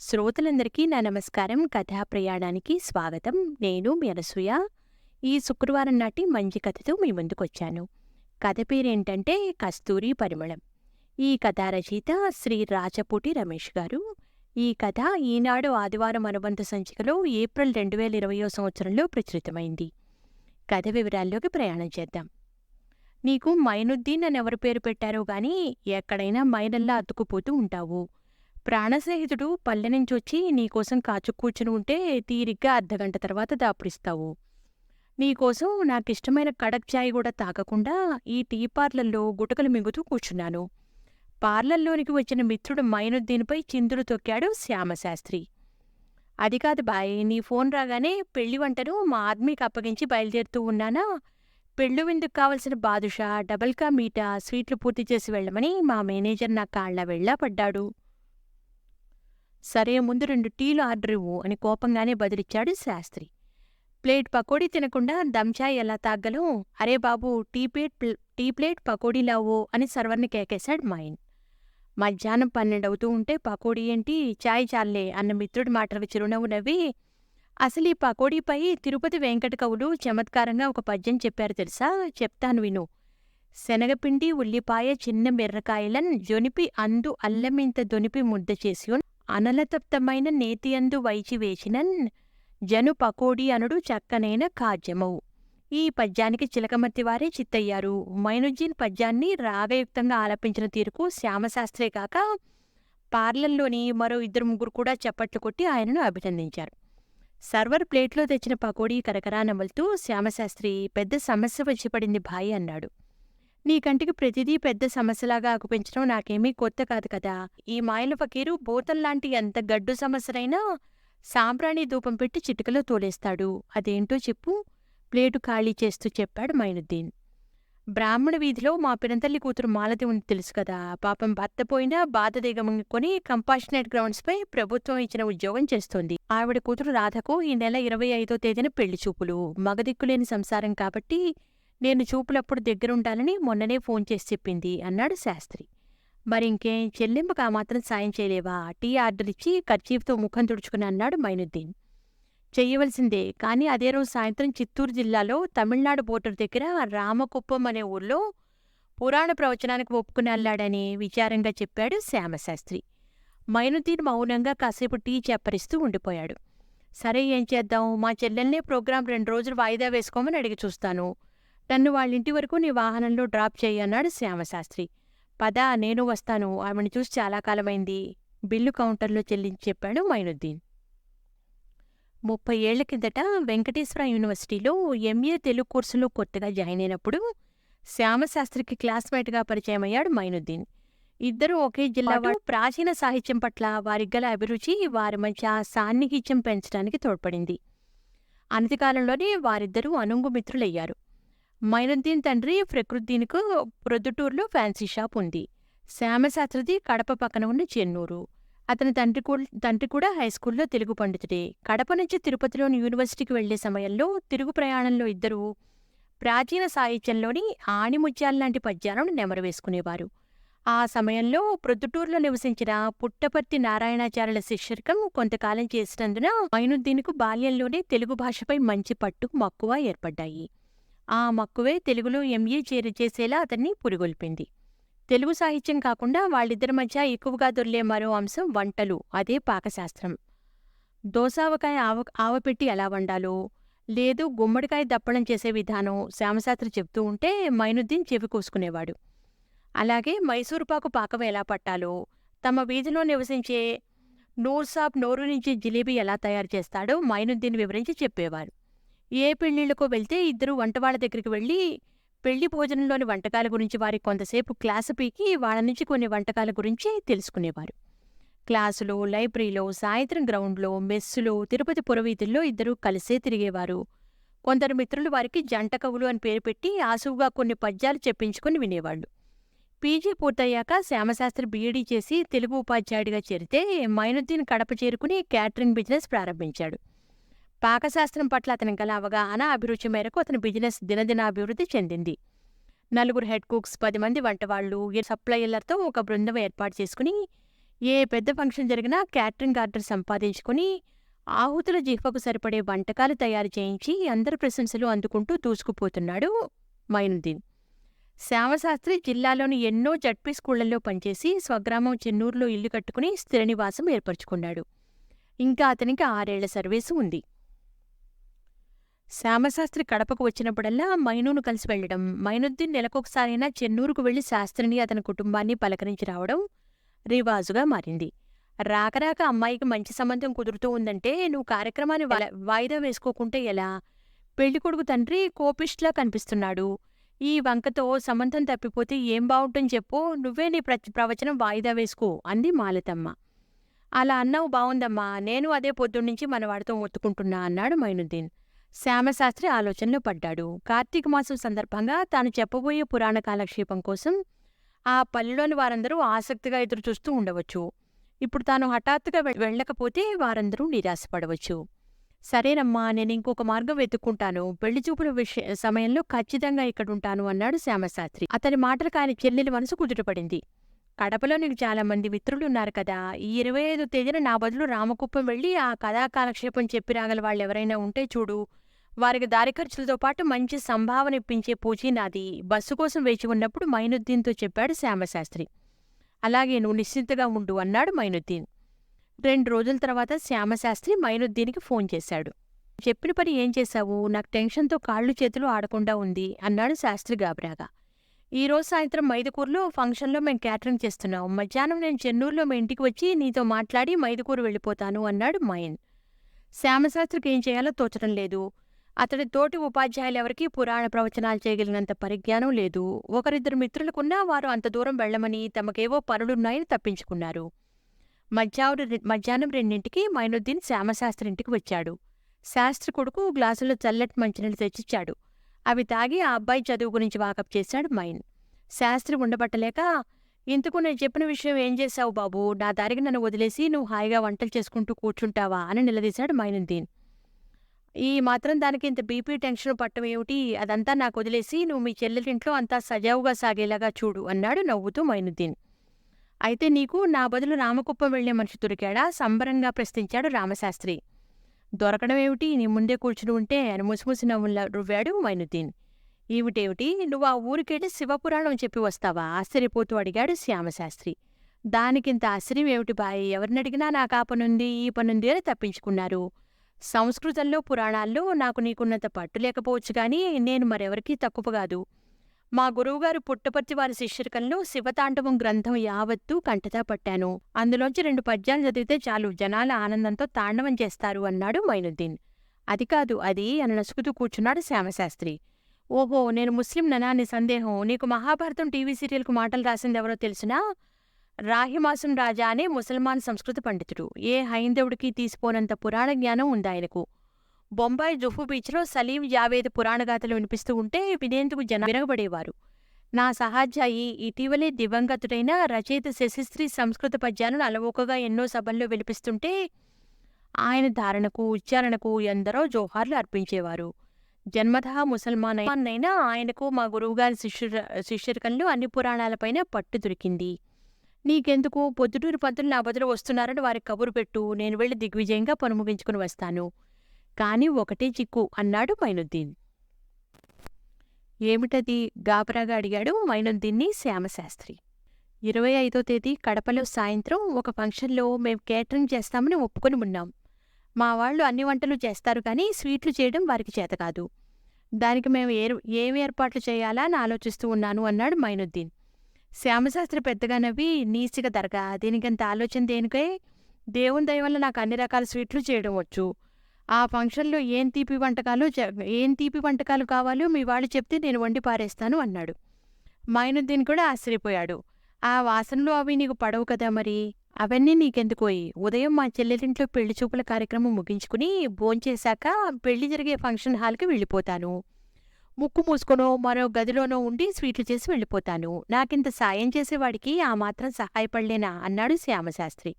శ్రోతలందరికీ నా నమస్కారం. కథా ప్రయాణానికి స్వాగతం. నేను మీ అనసూయ. ఈ శుక్రవారం నాటి మంచి కథతో మీ ముందుకొచ్చాను. కథ పేరేంటంటే కస్తూరి పరిమళం. ఈ కథ రచయిత శ్రీ రాచపూటి రమేష్ గారు. ఈ కథ ఈనాడు ఆదివారం అనుబంధ సంచికలో ఏప్రిల్ రెండు వేల ఇరవయో సంవత్సరంలో ప్రచురితమైంది. కథ వివరాల్లోకి ప్రయాణం చేద్దాం. నీకు మైనుద్దీన్ అని ఎవరు పేరు పెట్టారో కానీ ఎక్కడైనా మైనల్లా అతుకుపోతూ ఉంటావు. ప్రాణస్నేహితుడు పల్లె నుంచి వచ్చి నీకోసం కాచు కూర్చుని ఉంటే తీరిగ్గా అర్ధగంట తర్వాత దాపుడిస్తావు. నీకోసం నాకిష్టమైన కడక్ చాయ్ కూడా తాగకుండా ఈ టీ పార్లర్లో గుటకలు మింగుతూ కూర్చున్నాను. పార్లర్లోనికి వచ్చిన మిత్రుడు మైనుద్దీన్పై చిందులు తొక్కాడు శ్యామశాస్త్రి. అది కాదు బాయ్ నీ ఫోన్ రాగానే పెళ్ళి వంటను మా ఆద్మీకి అప్పగించి బయలుదేరుతూ ఉన్నానా? పెళ్ళు విందుకు కావలసిన బాదుషా డబల్ కా స్వీట్లు పూర్తి చేసి వెళ్ళమని మా మేనేజర్ నా కాళ్ళ వెళ్ళా పడ్డాడు. సరే ముందు రెండు టీలు ఆర్డర్ ఇవ్వు అని కోపంగానే బదిలిచ్చాడు శాస్త్రి. ప్లేట్ పకోడీ తినకుండా దమ్చాయ్ ఎలా తాగ్గలం అరే బాబు tea plate tea plate pakodi Lao అని సర్వర్ని కేకేశాడు మైన్. మధ్యాహ్నం పన్నెండవుతూ ఉంటే పకోడీ ఏంటి చాయ్ చాలే అన్న మిత్రుడి మాటలకు చిరునవ్వు నవ్వి అసలు ఈ పకోడీపై తిరుపతి వెంకట కవులు చమత్కారంగా ఒక పద్యం చెప్పారు తెలుసా? చెప్తాను విను. శనగపిండి ఉల్లిపాయ చిన్న మిర్రకాయలన్ జొనిపి అందు అల్లమింత దొనిపి ముద్ద చేసి అనలతప్తమైన నేతియందు వైచివేసినన్ జను పకోడీ అనుడు చక్కనైన కాజ్యమవు ఈ పద్యానికి చిలకమర్తి వారే చిత్తయ్యారు. మైనుజీన్ పద్యాన్ని రాగయుక్తంగా ఆలపించిన తీరుకు శ్యామశాస్త్రే కాక పార్లర్లోని మరో ఇద్దరు ముగ్గురు కూడా చప్పట్లు కొట్టి ఆయనను అభినందించారు. సర్వర్ ప్లేట్లో తెచ్చిన పకోడీ కరకరా నములుతూ శ్యామశాస్త్రి పెద్ద సమస్య వచ్చి పడింది భాయ్ అన్నాడు. నీ కంటికి ప్రతిదీ పెద్ద సమస్యలాగా ఆకుపించడం నాకేమీ కొత్త కాదు కదా. ఈ మాయల ఫకీరు బోతల్లాంటి ఎంత గడ్డు సమస్యనైనా సాంబ్రాణి ధూపం పెట్టి చిటికలో తోలేస్తాడు. అదేంటో చెప్పు. ప్లేటు ఖాళీ చేస్తూ చెప్పాడు మైనుద్దీన్. బ్రాహ్మణ వీధిలో మా పినంతల్లి కూతురు మాలతి ఉంది తెలుసు కదా. పాపం భర్త పోయినా బాధ దిగముంగుకొని కంపాషనేట్ గ్రౌండ్స్పై ప్రభుత్వం ఇచ్చిన ఉద్యోగం చేస్తోంది. ఆవిడ కూతురు రాధకు ఈ నెల ఇరవై ఐదో తేదీన పెళ్ళి చూపులు. మగదిక్కులేని సంసారం కాబట్టి నేను చూపులప్పుడు దగ్గరుండాలని మొన్ననే ఫోన్ చేసి చెప్పింది అన్నాడు శాస్త్రి. మరింకేం చెల్లింపుగా మాత్రం సాయం చేయలేవా? టీ ఆర్డర్ ఇచ్చి కర్చీఫ్తో ముఖం తుడుచుకుని అన్నాడు మైనుద్దీన్. చెయ్యవలసిందే కానీ అదే రోజు సాయంత్రం చిత్తూరు జిల్లాలో తమిళనాడు బోర్డర్ దగ్గర రామకుప్పం అనే ఊర్లో పురాణ ప్రవచనానికి ఒప్పుకుని అల్లాడని విచారంగా చెప్పాడు శ్యామశాస్త్రి మైనుద్దీన్ మౌనంగా కాసేపు టీ చెప్పరిస్తూ ఉండిపోయాడు. సరే ఏం చేద్దాం? మా చెల్లెల్నే ప్రోగ్రాం రెండు రోజులు వాయిదా వేసుకోమని అడిగి చూస్తాను. నన్ను వాళ్ళింటి వరకు నీ వాహనంలో డ్రాప్ చేయి అన్నాడు శ్యామశాస్త్రి. పద నేను వస్తాను. ఆమెను చూసి చాలా కాలమైంది. బిల్లు కౌంటర్లో చెల్లించి చెప్పాడు మైనుద్దీన్. ముప్పై ఏళ్ళ కిందట వెంకటేశ్వర యూనివర్సిటీలో ఎంఏ తెలుగు కోర్సులో కొత్తగా జాయిన్ అయినప్పుడు శ్యామశాస్త్రికి క్లాస్మేట్గా పరిచయమయ్యాడు మైనుద్దీన్. ఇద్దరూ ఒకే జిల్లా వాడు ప్రాచీన సాహిత్యం పట్ల వారికి గల అభిరుచి వారి మధ్య సాన్నిహిత్యం పెంచడానికి తోడ్పడింది. అనతి కాలంలోనే వారిద్దరూ అనుంగు మిత్రులయ్యారు. మైనుద్దీన్ తండ్రి ఫక్రుద్దీన్కు ప్రొద్దుటూరులో ఫ్యాన్సీ షాప్ ఉంది. శ్యామశాస్త్రిది కడప పక్కన ఉన్న చెన్నూరు. అతని తండ్రి తండ్రి కూడా హైస్కూల్లో తెలుగు పండితుడే. కడప నుంచి తిరుపతిలోని యూనివర్సిటీకి వెళ్ళే సమయంలో తిరుగు ప్రయాణంలో ఇద్దరూ ప్రాచీన సాహిత్యంలోని ఆణిముత్యాల్లాంటి పద్యాలను నెమరవేసుకునేవారు. ఆ సమయంలో ప్రొద్దుటూరులో నివసించిన పుట్టపర్తి నారాయణాచార్యుల శిష్యర్కం కొంతకాలం చేసినందున మైనుద్దీన్కు బాల్యంలోనే తెలుగు భాషపై మంచి పట్టు మక్కువ ఏర్పడ్డాయి. ఆ మక్కువే తెలుగులో ఎంఏ చేరి చేసేలా అతన్ని పురిగొల్పింది. తెలుగు సాహిత్యం కాకుండా వాళ్ళిద్దరి మధ్య ఎక్కువగా దొర్లే మరో అంశం వంటలు అదే పాకశాస్త్రం. దోసావకాయ ఆవ ఆవపెట్టి ఎలా వండాలో లేదు గుమ్మడికాయ దప్పడం చేసే విధానం శ్యామశాస్త్రి చెప్తూ ఉంటే మైనుద్దీన్ చెవి కోసుకునేవాడు. అలాగే మైసూరుపాకు పాకం ఎలా పట్టాలో తమ వీధిలో నివసించే నూర్సాబ్ నోరు నుంచి జిలేబీ ఎలా తయారు చేస్తాడో మైనుద్దీన్ వివరించి చెప్పేవారు. ఏ పెళ్ళిళ్ళకు వెళ్తే ఇద్దరు వంటవాళ్ళ దగ్గరికి వెళ్ళి పెళ్ళి భోజనంలోని వంటకాల గురించి వారికి కొంతసేపు క్లాసు పీకి వాళ్ళ నుంచి కొన్ని వంటకాల గురించి తెలుసుకునేవారు. క్లాసులో లైబ్రరీలో సాయంత్రం గ్రౌండ్లో మెస్సులో తిరుపతి పురవీధుల్లో ఇద్దరూ కలిసే తిరిగేవారు. కొందరు మిత్రులు వారికి జంట కవులు అని పేరు పెట్టి ఆసువుగా కొన్ని పద్యాలు చెప్పించుకుని వినేవాళ్ళు. పీజీ పూర్తయ్యాక శ్యామశాస్త్రి బీఈడీ చేసి తెలుగు ఉపాధ్యాయుడిగా చేరితే మైనుద్దీన్ కడప చేరుకుని క్యాటరింగ్ బిజినెస్ ప్రారంభించాడు. పాకశాస్త్రం పట్ల అతని గల అవగాహన అభిరుచి మేరకు అతని బిజినెస్ దినదినాభివృద్ధి చెందింది. నలుగురు హెడ్ కుక్స్ పది మంది వంటవాళ్ళు సప్లయర్లతో ఒక బృందం ఏర్పాటు చేసుకుని ఏ పెద్ద ఫంక్షన్ జరిగినా క్యాటరింగ్ ఆర్డర్ సంపాదించుకుని ఆహుతుల జిహ్వకు సరిపడే వంటకాలు తయారు చేయించి అందరి ప్రశంసలు అందుకుంటూ దూసుకుపోతున్నాడు మైనుద్దీన్. శ్యామశాస్త్రి జిల్లాలోని ఎన్నో జడ్పీ స్కూళ్ళలో పనిచేసి స్వగ్రామం చెన్నూరులో ఇల్లు కట్టుకుని స్థిర నివాసం ఏర్పరచుకున్నాడు. ఇంకా అతనికి ఆరేళ్ళ సర్వీసు ఉంది. శ్యామశాస్త్రి కడపకు వచ్చినప్పుడల్లా మైనూను కలిసి వెళ్ళడం మైనుద్దీన్ నెలకొకసారైనా చెన్నూరుకు వెళ్ళి శాస్త్రిని అతని కుటుంబాన్ని పలకరించి రావడం రివాజుగా మారింది. రాకరాక అమ్మాయికి మంచి సంబంధం కుదురుతూ ఉందంటే నువ్వు కార్యక్రమాన్ని వాయిదా వేసుకోకుంటే ఎలా? పెళ్ళికొడుకు తండ్రి కోపిష్లా కనిపిస్తున్నాడు. ఈ వంకతో సంబంధం తప్పిపోతే ఏం బావుంటుంది చెప్పు నువ్వే నీ ప్రవచనం వాయిదా వేసుకో అంది మాలతమ్మ. అలా అన్నావు బావుందమ్మా నేను అదే పొద్దున్నుంచి మనవాడితో ఒత్తుకుంటున్నా అన్నాడు మైనుద్దీన్. శ్యామశాస్త్రి ఆలోచనలో పడ్డాడు. కార్తీక మాసం సందర్భంగా తాను చెప్పబోయే పురాణ కాలక్షేపం కోసం ఆ పల్లెలోని వారందరూ ఆసక్తిగా ఎదురుచూస్తూ ఉండవచ్చు. ఇప్పుడు తాను హఠాత్తుగా వెళ్ళకపోతే వారందరూ నిరాశపడవచ్చు. సరేనమ్మా నేను ఇంకొక మార్గం వెతుక్కుంటాను. పెళ్ళి చూపుల విషయ సమయంలో ఖచ్చితంగా ఇక్కడుంటాను అన్నాడు శ్యామశాస్త్రి. అతని మాటలకు ఆయన చెల్లెలి మనసు కుదుటపడింది. కడపలో నీకు చాలా మంది మిత్రులున్నారు కదా. ఈ ఇరవై ఐదు తేదీన నా బదులు రామకుప్పం వెళ్ళి ఆ కథా కాలక్షేపం చెప్పి రాగల వాళ్ళు ఎవరైనా ఉంటే చూడు. వారికి దారి ఖర్చులతో పాటు మంచి సంభావన ఇప్పించే పూచీ నాది. బస్సు కోసం వేచి ఉన్నప్పుడు మైనుద్దీన్తో చెప్పాడు శ్యామశాస్త్రి. అలాగే నువ్వు నిశ్చింతగా ఉండు అన్నాడు మైనుద్దీన్. రెండు రోజుల తర్వాత శ్యామశాస్త్రి మైనుద్దీన్కి ఫోన్ చేశాడు. చెప్పిన పని ఏం చేశావు? నాకు టెన్షన్తో కాళ్ళు చేతులు ఆడకుండా ఉంది అన్నాడు శాస్త్రి గాబరాగా ఈ రోజు సాయంత్రం మైదుకూరులో ఫంక్షన్లో మేము క్యాటరింగ్ చేస్తున్నాం. మధ్యాహ్నం నేను చెన్నూరులో మీ ఇంటికి వచ్చి నీతో మాట్లాడి మైదుకూరు వెళ్ళిపోతాను అన్నాడు మయన్. శ్యామశాస్త్రికి ఏం చేయాలో తోచడం లేదు. అతడి తోటి ఉపాధ్యాయులెవరికీ పురాణ ప్రవచనాలు చేయగలిగినంత పరిజ్ఞానం లేదు. ఒకరిద్దరు మిత్రులకున్నా వారు అంత దూరం వెళ్ళమని తమకేవో పనులున్నాయని తప్పించుకున్నారు. మధ్యాహ్నం మధ్యాహ్నం రెండింటికి మైనుద్దీన్ శ్యామశాస్త్రి ఇంటికి వచ్చాడు. శాస్త్రి కొడుకు గ్లాసులో చల్లటి మంచినీళ్ళు తెచ్చిచ్చాడు. అవి తాగి ఆ అబ్బాయి చదువు గురించి వాకప్ చేశాడు మైన్. శాస్త్రి ఉండబట్టలేక ఇంతకు నేను చెప్పిన విషయం ఏం చేశావు బాబు? నా దారికి నన్ను వదిలేసి నువ్వు హాయిగా వంటలు చేసుకుంటూ కూర్చుంటావా? అని నిలదీశాడు మైనుద్దీన్. ఈ మాత్రం దానికి ఇంత బీపీ టెన్షన్ పట్టడం ఏమిటి? అదంతా నాకు వదిలేసి నువ్వు మీ చెల్లెలింట్లో అంతా సజావుగా సాగేలాగా చూడు అన్నాడు నవ్వుతూ మైనుద్దీన్. అయితే నీకు నా బదులు రామకుప్పం వెళ్ళే మనిషి దొరికాడా? సంబరంగా ప్రశ్నించాడు రామశాస్త్రి. దొరకడం ఏమిటి నీ ముందే కూర్చుని ఉంటే అని ముసిముసి నవ్వులా రువ్వాడు మైనుద్దీన్? ఏమిటేమిటి నువ్వు ఆ ఊరికెళ్ళి శివపురాణం చెప్పి వస్తావా? ఆశ్చర్యపోతూ అడిగాడు శ్యామశాస్త్రి. దానికింత ఆశ్చర్యం ఏమిటి బాయ్? ఎవరినడిగినా నాకు ఆ పనుంది ఈ పనుంది అని తప్పించుకున్నారు. సంస్కృతంలో పురాణాల్లో నాకు నీకున్నంత పట్టు లేకపోవచ్చు కానీ నేను మరెవరికీ తక్కువ కాదు. మా గురువుగారు పుట్టపర్తి వారి శిష్యరికంలో శివతాండవం గ్రంథం యావత్తూ కంటతా పట్టాను. అందులోంచి రెండు పద్యాలు చదివితే చాలు జనాల ఆనందంతో తాండవం చేస్తారు అన్నాడు మైనుద్దీన్. అది కాదు అది అని నసుకుతూ కూర్చున్నాడు శ్యామశాస్త్రి. ఓహో నేను ముస్లిం ననా నీ సందేహం. నీకు మహాభారతం టీవీ సీరియల్కు మాటలు రాసిందెవరో తెలిసినా? రాహిమాసం రాజా అనే ముసల్మాన్ సంస్కృత పండితుడు. ఏ హైందవుడికి తీసిపోనంత పురాణ జ్ఞానం ఉంది ఆయనకు బొంబాయి జుహు బీచ్లో సలీం జావేద్ పురాణగాథలు వినిపిస్తూ ఉంటే వినేందుకు జన విరగబడేవారు నా సహాధ్యాయి ఇటీవలే దివంగతుడైన రచయిత శశిశ్రీ సంస్కృత పద్యాలను అలవోకగా ఎన్నో సభల్లో వినిపిస్తుంటే ఆయన ధారణకు ఉచ్చారణకు ఎందరో జోహార్లు అర్పించేవారు. జన్మతః ముసల్మాన్ అయినా ఆయనకు మా గురువుగారి శిష్యుర శిష్యరికంలో అన్ని పురాణాలపైన పట్టు దొరికింది. నీకెందుకు? పొద్దుటూరు పంతులు నా బదులు వస్తున్నారని వారికి కబురు పెట్టు. నేను వెళ్ళి దిగ్విజయంగా పనుముగించుకుని వస్తాను. కాని ఒకటే చిక్కు అన్నాడు మైనుద్దీన్. ఏమిటది? గాబరాగా అడిగాడు మైనుద్దీన్ని శ్యామశాస్త్రి. ఇరవై ఐదో తేదీ కడపలో సాయంత్రం ఒక ఫంక్షన్లో మేం కేటరింగ్ చేస్తామని ఒప్పుకొని ఉన్నాం. మా వాళ్ళు అన్ని వంటలు చేస్తారు కానీ స్వీట్లు చేయడం వారికి చేత కాదు. దానికి మేము ఏ ఏం ఏర్పాట్లు చేయాలా అని ఆలోచిస్తూ ఉన్నాను అన్నాడు మైనుద్దీన్. శ్యామశాస్త్రి పెద్దగా నవ్వి నీసిక దరగా దీనికంత ఆలోచన దేనికై? దేవుని దయ వల్ల నాకు అన్ని రకాల స్వీట్లు చేయడం వచ్చు. ఆ ఫంక్షన్లో ఏం తీపి వంటకాలు ఏం తీపి వంటకాలు కావాలో మీ వాళ్ళు చెప్తే నేను వండి పారేస్తాను అన్నాడు. మైనుద్దీన్ కూడా ఆశ్చర్యపోయాడు. ఆ వాసనలు అవి నీకు పడవు కదా మరి? అవన్నీ నీకెందుకోయి? ఉదయం మా చెల్లెలింట్లో పెళ్ళి చూపుల కార్యక్రమం ముగించుకుని భోంచేశాక పెళ్ళి జరిగే ఫంక్షన్ హాల్కి వెళ్ళిపోతాను. ముక్కు మూసుకొనో మరో గదిలోనో ఉండి స్వీట్లు చేసి వెళ్ళిపోతాను. నాకింత సాయం చేసేవాడికి ఆ మాత్రం సహాయపడలేనా? అన్నాడు శ్యామశాస్త్రి.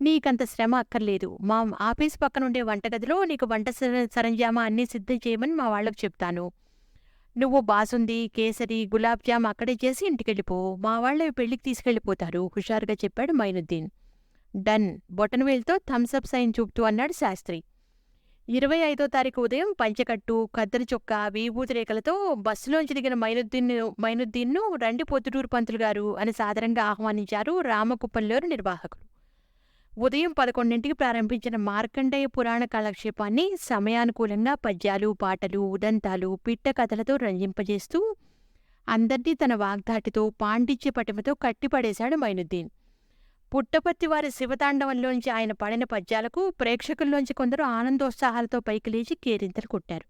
నీకంత శ్రమ అక్కర్లేదు. మా ఆఫీస్ పక్కనుండే వంటగదిలో నీకు వంట సరంజామా అన్నీ సిద్ధం చేయమని మా వాళ్ళకు చెప్తాను. నువ్వు బాసుంది కేసరి గులాబ్ జామ్ అక్కడే చేసి ఇంటికెళ్ళిపో. మా వాళ్ళ పెళ్ళికి తీసుకెళ్ళిపోతారు. హుషారుగా చెప్పాడు మైనుద్దీన్. డన్. బొటనవేలుతో థమ్సప్ సైన్ చూపుతూ అన్నాడు శాస్త్రి. ఇరవై ఐదో తారీఖు ఉదయం పంచకట్టు కద్దరి చొక్క విభూతి రేఖలతో బస్సులోంచి దిగిన మైనుద్దీన్ మైనుద్దీన్ను రండి పొద్దుటూరు పంతులు గారు అని సాదరంగా ఆహ్వానించారు రామకుప్పంలోని నిర్వాహకులు. ఉదయం పదకొండింటికి ప్రారంభించిన మార్కండేయ పురాణ కాలక్షేపాన్ని సమయానుకూలంగా పద్యాలు పాటలు ఉదంతాలు పిట్ట కథలతో రంజింపజేస్తూ అందర్నీ తన వాగ్దాటితో పాండిత్య పటిమతో కట్టిపడేశాడు మైనుద్దీన్. పుట్టపర్తి వారి శివతాండవంలోంచి ఆయన పడిన పద్యాలకు ప్రేక్షకుల్లోంచి కొందరు ఆనందోత్సాహాలతో పైకి లేచి కేరింతలు కొట్టారు.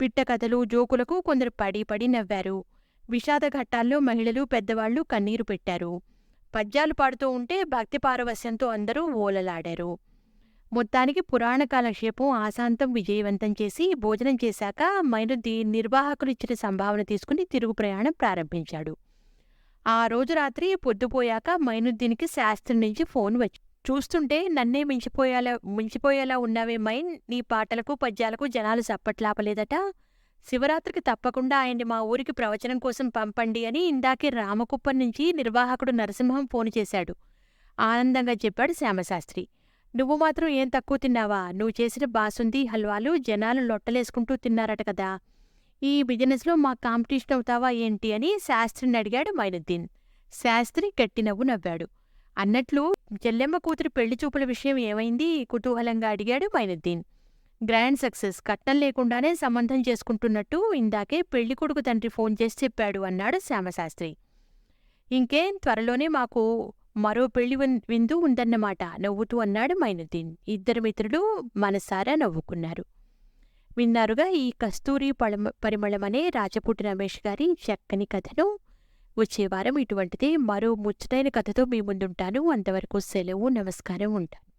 పిట్ట కథలు జోకులకు కొందరు పడి పడి నవ్వారు. విషాద ఘట్టాల్లో మహిళలు పెద్దవాళ్ళు కన్నీరు పెట్టారు. పద్యాలు పాడుతూ ఉంటే భక్తి పారవస్యంతో అందరూ ఓలలాడారు. మొత్తానికి పురాణ కాలక్షేపం ఆశాంతం విజయవంతం చేసి భోజనం చేశాక మైనుద్దీ నిర్వాహకులు ఇచ్చిన సంభావన తీసుకుని తిరుగు ప్రయాణం ప్రారంభించాడు. ఆ రోజు రాత్రి పొద్దుపోయాక మైనుద్దీన్కి శాస్త్రి నుంచి ఫోన్ వచ్చి చూస్తుంటే నన్నే మించిపోయేలా మించిపోయేలా ఉన్నావే మైన్ నీ పాటలకు పద్యాలకు జనాలు చప్పట్లాపలేదట శివరాత్రికి తప్పకుండా ఆయన్ని మా ఊరికి ప్రవచనం కోసం పంపండి అని ఇందాకే రామకుప్పం నుంచి నిర్వాహకుడు నరసింహం ఫోను చేశాడు. ఆనందంగా చెప్పాడు శ్యామశాస్త్రి. నువ్వు మాత్రం ఏం తక్కువ తిన్నావా? నువ్వు చేసిన బాసుంది హల్వాలు జనాలు లొట్టలేసుకుంటూ తిన్నారట కదా. ఈ బిజినెస్లో మా కాంపిటీషన్ అవుతావా ఏంటి? అని శాస్త్రిని అడిగాడు మైనుద్దీన్. శాస్త్రి గట్టి నవ్వు నవ్వాడు. అన్నట్లు చెల్లెమ్మ కూతురు పెళ్ళి చూపుల విషయం ఏమైంది? కుతూహలంగా అడిగాడు మైనుద్దీన్. గ్రాండ్ సక్సెస్ కట్నం లేకుండానే సంబంధం చేసుకుంటున్నట్టు ఇందాకే పెళ్ళి కొడుకు తండ్రి ఫోన్ చేసి చెప్పాడు అన్నాడు శ్యామశాస్త్రి. ఇంకేం త్వరలోనే మాకు మరో పెళ్ళి విందు ఉందన్నమాట నవ్వుతూ అన్నాడు మైనుద్దీన్. ఇద్దరు మిత్రులు మనసారా నవ్వుకున్నారు. విన్నారుగా ఈ కస్తూరి పళమ పరిమళమనే రాజపూటి రమేష్ గారి చక్కని కథను వచ్చే వారం ఇటువంటిదే మరో ముచ్చటైన కథతో మీ ముందుంటాను. అంతవరకు సెలవు నమస్కారం ఉంటాను.